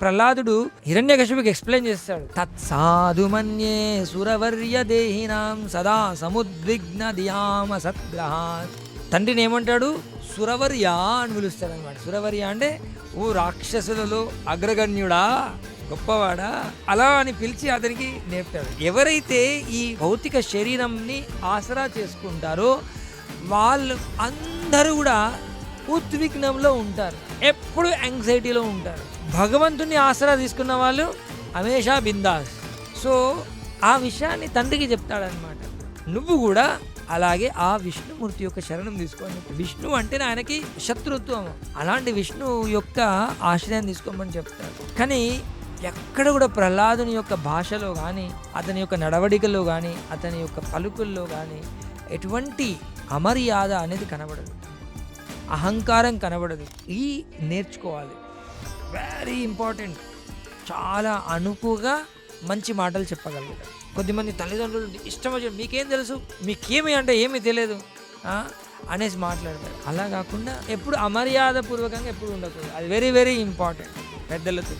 ప్రహ్లాదుడు హిరణ్యకశిపుకి ఎక్స్ప్లెయిన్ చేస్తాడు. తత్సాధు మన్యే సురవర్య దేహినాం సదా సముద్విగ్న దియామ సద్గ్రహాత్. తండ్రిని ఏమంటాడు? సురవర్య అని పిలుస్తాడు అనమాట సురవర్య అంటే ఓ రాక్షసులలో అగ్రగణ్యుడా గొప్పవాడా అలా అని పిలిచి అతనికి నేర్పుతాడు. ఎవరైతే ఈ భౌతిక శరీరంని ఆసరా చేసుకుంటారో వాళ్ళు అందరూ కూడా ఉద్విగ్నంలో ఉంటారు. ఎప్పుడు యాంగ్జైటీలో ఉంటారు. భగవంతుని ఆసరా తీసుకున్న వాళ్ళు హమేషా బిందాస్. సో ఆ విషయాన్ని తండ్రికి చెప్తాడనమాట నువ్వు కూడా అలాగే ఆ విష్ణుమూర్తి యొక్క శరణం తీసుకోండి. విష్ణు అంటేనే ఆయనకి శత్రుత్వం. అలాంటి విష్ణు యొక్క ఆశ్రయం తీసుకోమని చెప్తాడు. కానీ ఎక్కడ కూడా ప్రహ్లాదుని యొక్క భాషలో కానీ అతని యొక్క నడవడికలో కానీ అతని యొక్క పలుకుల్లో కానీ ఎటువంటి అమర్యాద అనేది కనబడదు. అహంకారం కనబడదు. ఈ నేర్చుకోవాలి. వెరీ ఇంపార్టెంట్ చాలా అనుకుగా మంచి మాటలు చెప్పగలుగుతారు కొద్దిమంది తల్లిదండ్రులు ఇష్టం వచ్చి మీకేం తెలుసు? మీకేమి అంటే ఏమీ తెలియదు. అనేసి మాట్లాడతారు. అలా కాకుండా ఎప్పుడు అమర్యాదపూర్వకంగా ఎప్పుడు ఉండకూడదు. అది వెరీ వెరీ ఇంపార్టెంట్ పెద్దలతో